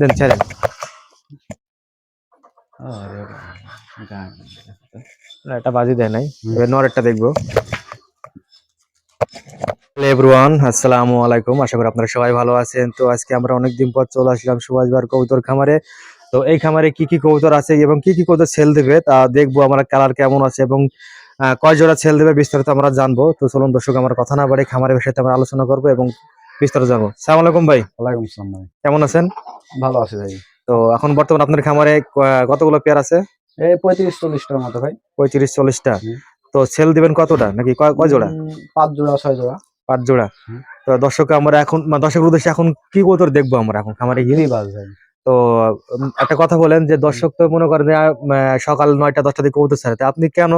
দেন ছেড়েন। এটা বাজি দেয় নাই। এবার নরেরটা দেখব। এভরিওয়ান আসসালামু আলাইকুম। আশা করি আপনারা সবাই ভালো আছেন। তো আজকে আমরা অনেকদিন পর চলে আসলাম সুভাষ বার কবুতর খামারে। তো এই খামারে কি কি কবুতর আছে এবং কি কি কবুতর সেল দেবে তা দেখব আমরা কালার কেমন আছে এবং কয় জোড়া সেল দেবে বিস্তারিত আমরা জানব। তো চলুন দর্শক আমার কথা না বাড়ি খামারের বিষয়ে আমরা আলোচনা করব এবং বিস্তারিত জানব। সালাম আলাইকুম ভাই। ওয়ালাইকুম আসসালাম ভাই। কেমন আছেন? ভালো আছে ভাই। তো এখন বর্তমান আপনার খামারে কতগুলো পেয়ার আছে? এই পঁয়ত্রিশ চল্লিশটার মতো ভাই। পঁয়ত্রিশ চল্লিশটা। তো সেল দিবেন কতটা? নাকি কয় কয় জোড়া? পাঁচ জোড়া ছয় জোড়া। পাঁচ জোড়া। তো দর্শক আমরা এখন দর্শকের উদ্দেশ্যে এখন কি কবুতর দেখব আমরা এখন খামারে গিয়ে? গিরিবাজ ভাই। তো একটা কথা বলেন যে দর্শক তো মনে করেন সকাল নয়টা দশটা দিকে কবুতর ছাড়ে। আপনি কেন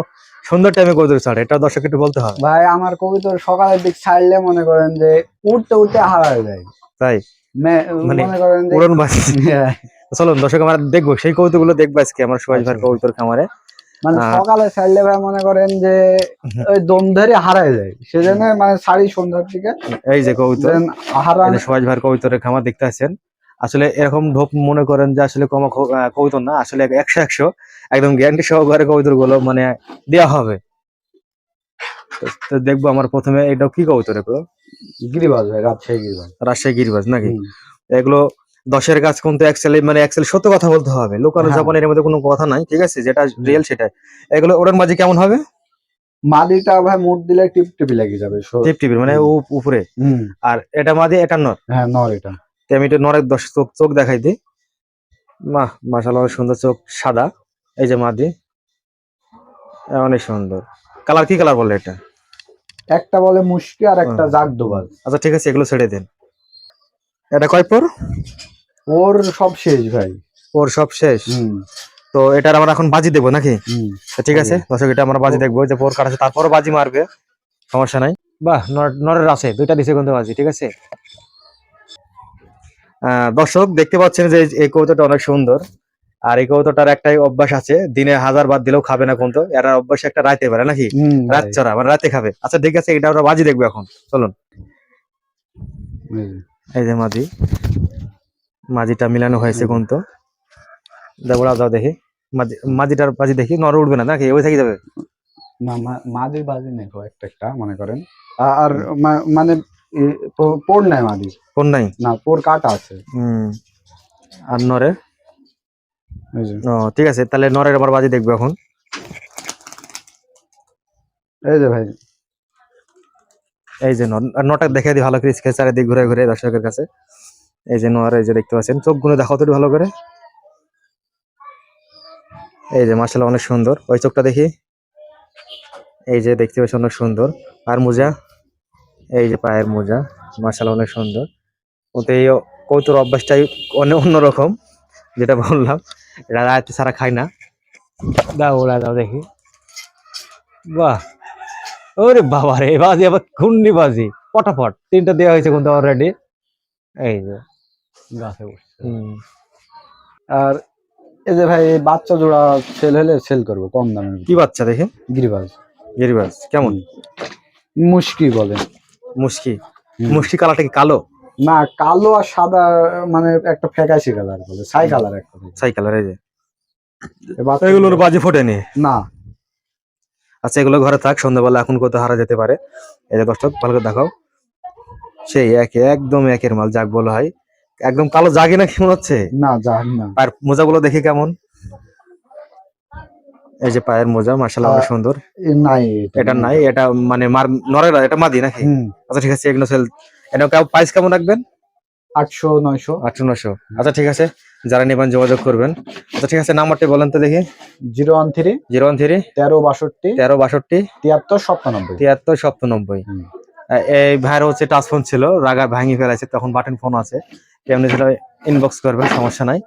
সুন্দর টাইমে কবুতর ছাড়ে এটা দর্শক একটু বলতে হবে ভাই আমার কবিতর সকালের দিক ছাড়লে মনে করেন যে উঠতে উঠতে হারায় যায়। তাই? মানে মনে করেন যে উড়ন বাস। হ্যাঁ, চলুন দর্শক আমরা দেখব। সেই কবুতরগুলো দেখব আজকে আমার সুভাষ ভাইয়ের আচ্ছা। কবুতর খামারে। মানে সকালে ছাড়লে ভাই মনে করেন যে ওই দম ধরে হারায় যায়। সেজন্য মানে সারি সন্ধ্যার দিকে এই যে কবুতর এই যে সুভাষ ভাইয়ের কবুতরের খামার দেখতে আছেন আসলে এরকম ঢোপ মনে করেন যে আসলে কম কবুতর না আসলে একশো একশো একদম গ্যারান্টি সহকারে কবিতরগুলো মানে দেওয়া হবে। তো- দেখব আমার প্রথমে এটা কি কবিতর এগুলো? গিরিবাজ ভাই রাজশাহী গিরিবাজ। রাজশাহী গিরিবাজ নাকি? এগুলো দশের কাজ কিন্তু অ্যাকচুয়ালি মানে অ্যাকচুয়ালি সত্য কথা বলতে হবে। লোকাল হ্যাঁ। জাপানের মধ্যে কোনো কথা নাই ঠিক আছে? যেটা রিয়েল সেটাই। এগুলো ওড়ান মাঝে কেমন হবে? মাদিটা ভাই মুট দিলে টিপ টিপি লেগে যাবে টিপ টিপির মানে উপরে। আর এটা মাদি এটা নর? হ্যাঁ নর এটা। তো আমি এটা নরের দশ চোখ চোখ দেখাই দিই। মাহ অনেক সুন্দর চোখ সাদা। এই যে মাদি। অনেক সুন্দর। কালার কি কালার বলে এটা? একটা বলে মুশকি আর একটা। জাগদোবাজ আচ্ছা ঠিক আছে এগুলো ছেড়ে দিন। এটা কয় পর? ওর সব শেষ ভাই। ওর সব শেষ? তো এটার আমরা এখন বাজি দেবো নাকি? হুম। ঠিক আছে দর্শক এটা আমরা বাজি দেখব। যে পোর কাটাছে তারপরও বাজি মারবে। সমস্যা নাই। বাহ নর- নরের আছে দুইটা দিছে কিন্তু বাজি ঠিক আছে? দর্শক দেখতে পাচ্ছেন যে এই- কৌতোটা অনেক সুন্দর। আর এই কৌতোটার একটাই অভ্যাস আছে দিনে হাজার বার দিলেও খাবে না কিন্তু। এর অভ্যাস একটা রাতে পারে নাকি? রাত চড়া মানে রাতে খাবে। আচ্ছা ঠিক আছে এটা আমরা বাজি দেখব এখন। চলুন। এই যে মাঝি। মাঝিটা মিলানো হয়েছে। কিন্তু। দাও দাও দেখি। মাঝি মাঝিটার বাজি দেখি নর উঠবে না নাকি? ওই থেকে যাবে। না মা- মাদির বাজি নেই একটা একটা মনে করেন। আর মানে পোর নাই মাদির কোন নাই? না পোর কাটা আছে। হুম আর নরের? ও ঠিক আছে তাহলে নরের আবার বাজি দেখব এখন। এই যে ভাই। এই যে নর আর নটা দেখে দিই ভালো করে স্কেচ চারিদিক ঘুরে ঘুরে দর্শকের কাছে। এই যে নর এই যে দেখতে পাচ্ছেন চোখগুলো দেখাও তো ভালো করে। এই যে মার্শাল অনেক সুন্দর ওই চোখটা দেখি। এই যে দেখতে পাচ্ছি অনেক সুন্দর। আর মোজা? এই যে পায়ের মোজা মার্শাল অনেক সুন্দর। ওতে এই কৌতুর অভ্যাসটাই অন্য অন্যরকম যেটা বললাম। এটা রাত সারা খায় না। দাও ওরা দাও দেখি। বাহ! ওরে বাবা রে বাজি আবার ঘূর্ণি বাজি পটাপট তিনটা দেওয়া হয়েছে কিন্তু অলরেডি এই যে গাছে হুম। আর এই যে ভাই বাচ্চা জোড়া সেল হলে সেল করব কম দামে কি বাচ্চা দেখে? গিরিবাজ। গিরিবাজ কেমন? মুশকি বলে। মুশকি। মুশকি কালারটা কি কালো? না কালো আর সাদা মানে একটা ফ্যাকাশি কালার বলে ছাই কালার একটা ছাই কালার এই যে। এগুলোর বাজি ফোটেনি? না। আচ্ছা এগুলো ঘরে থাক সন্ধ্যাবেলা এখন কোথাও হারা যেতে পারে। এই যে দর্শক ভালো করে দেখাও। সেই একে একদম একের মাল যাক বলা হয়। একদম কালো জাগে না কেমন হচ্ছে? না জানি না। আর মোজাগুলো দেখি কেমন? এই যে পায়ের মোজা মার্শাল্লাহ অনেক সুন্দর। নাই এটা। নাই এটা মানে মার নরের এটা মাদি নাকি? আচ্ছা ঠিক আছে এগুলো সেল এটা প্রাইস কেমন রাখবেন? আটশো নয়শো। আটশো নশো আচ্ছা ঠিক আছে যারা নেবেন যোগাযোগ করবেন। আচ্ছা ঠিক আছে নাম্বারটি বলেন তো দেখি। Zero one three zero one three তেরো বাষট্টি তেরো বাষট্টি তিয়াত্তর সপ্তানব্বই তিয়াত্তর সপ্তানব্বই এই ভাইয়ের হচ্ছে টাচ ফোন ছিল রাগা ভাঙি ফেলাইছে তখন বাটন ফোন আছে। কেমনি সেটা ইনবক্স করবেন সমস্যা নাই।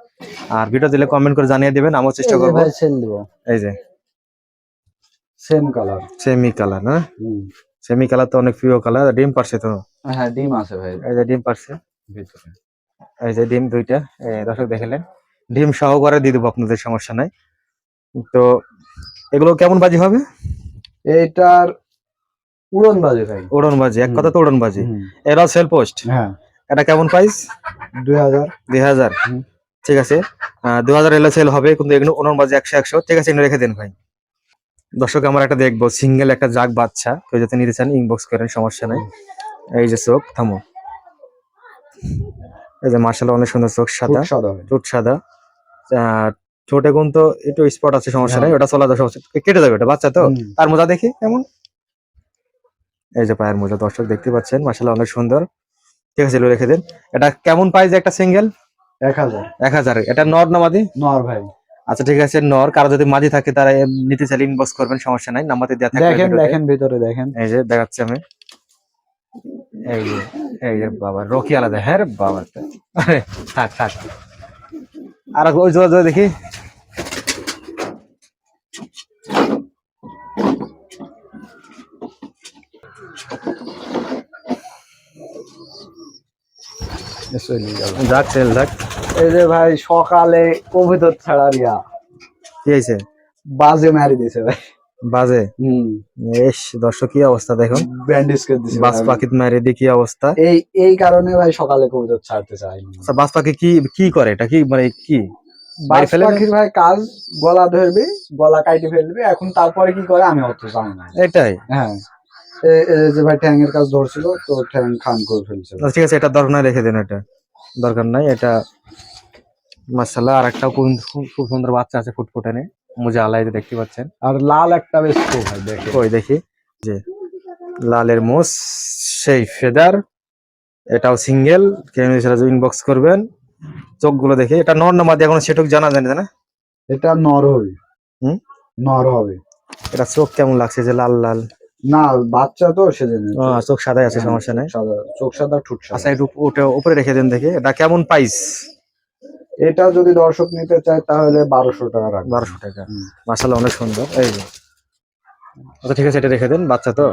আর ভিডিও দিলে কমেন্ট করে জানিয়ে দিবেন আমরাও চেষ্টা করব। ভাই সেল দিব। এই যে। সেম কালার সেমি কালার না? সেমি কালার তো অনেক প্রিয় কালার ডিম পারছে তো? হ্যাঁ ডিম আছে ভাই। এই যে ডিম পারছে। ভিতরে। এই যে ডিম দুইটা এই দর্শক দেখলেন। ডিম সহকারে দিয়ে দেবো আপনাদের সমস্যা নাই। তো এগুলো কেমন বাজি হবে? এইটার উড়ন বাজে ভাই। উড়ন বাজি এক কথা তো উড়ন বাজি। এরাও সেল পোস্ট হ্যাঁ। এটা কেমন প্রাইস দুই হাজার। দুই হাজার। ঠিক আছে। দু হাজার এলো সেল হবে কিন্তু এগুলো ওনার মাঝে একশো একশো। ঠিক আছে এগুলো রেখে দেন ভাই। দর্শক আমরা একটা দেখব। সিঙ্গেল একটা জাগ বাচ্চা। কেউ যাতে নিতে চান ইনবক্স করেন সমস্যা নাই। এই যে চোখ থামো। এই যে মার্শাল অনেক সুন্দর চোখ সাদা। হয় চোট সাদা। ঠোঁটে গুণ তো একটু স্পট আছে সমস্যা নাই। ওটা চলা সমস্যা কেটে যাবে ওটা বাচ্চা তো। তার মোজা দেখি কেমন? এই যে পায়ের মোজা দর্শক দেখতে পাচ্ছেন। মার্শাল অনেক সুন্দর। ঠিক আছে রেখে দেন। এটা কেমন প্রাইস একটা সিঙ্গেল এক হাজার। এক হাজার। এটা নর না মাদি? নর ভাই। আচ্ছা ঠিক আছে নর। কারও যদি মাদি থাকে তারা নিতে চাইলে ইনবক্স করবেন সমস্যা নাই। নাম্বারতে দেওয়া থাকবে দেখেন দেখেন ভিতরে দেখেন। এই যে দেখাচ্ছি আমি। এই যে এই যে বাবা রকি আলাদা হ্যাঁ বাবা। আরে থাক থাক। আর ওই জোড়া দেখি। যাক সেল যাক। এই যে ভাই সকালে কবিতর ছাড়া রিয়া কি হয়েছে? বাজে মারি দিছে ভাই। বাজে? হুম। এস দর্শক কি অবস্থা দেখুন? ব্যান্ডেজ করে দিছে বাস। পাখিত মারে দি কি অবস্থা? এই এই কারণে ভাই সকালে কবিতর ছাড়তে চাইনি আচ্ছা বাস পাখি কি কি করে? এটা কি মানে কি? না? পাখির ভাই কাজ গলা ধরবে গলা কাইটে ফেলবে এখন তারপরে কি করে আমি অত জানি না। এটাই? হ্যাঁ। যে ভাই ঠ্যাংয়ের কাজ ধরছিল তো ঠ্যাং খান করে ফেলছে। আচ্ছা, ঠিক আছে এটা দরকার নাই রেখে দেন এটা। দরকার নাই এটা মাসাল্লাহ আর একটা খুব সুন্দর বাচ্চা আছে ফুটফুটানে মুজে আলাই দেখতে পাচ্ছেন। আর লাল একটা বেশ ভাই দেখে। ওই দেখি। যে লালের মোষ সেই ফেদার এটাও সিঙ্গেল। কেউ ইনবক্স করবেন চোখগুলো দেখে। এটা নর না মাদি এখন সেটুক জানা জানি না? এটা নর হবে। হুম? নর হবে। এটা চোখ কেমন লাগছে যে লাল লাল। না বাচ্চা তো সেজন্য। চোখ সাদাই আছে সমস্যা নাই। সাদা চোখ সাদা ঠুট আচ্ছা একটু ওটা উপরে রেখে দেন দেখে। এটা কেমন প্রাইস এটা যদি দর্শক নিতে চায় তাহলে বারোশো টাকা রাখবে বারোশো টাকা। হুম। অনেক সুন্দর। এই আচ্ছা ঠিক আছে এটা রেখে দেন বাচ্চা তো।